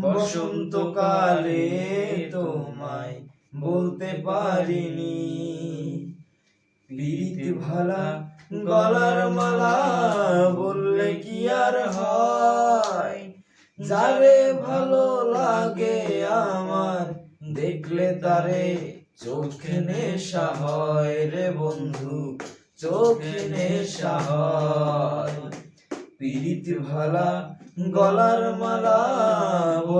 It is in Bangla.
বসন্তকালে তোমায় বলতে পারিনি। প্রীতি ভালা গলার মালা বললে কি আর হয়? যারে ভালো লাগে আমার, দেখলে তারে চোখে নেশা হয় রে বন্ধু, চোখে নেশা হয়। প্রীতি ভালা গলার মালা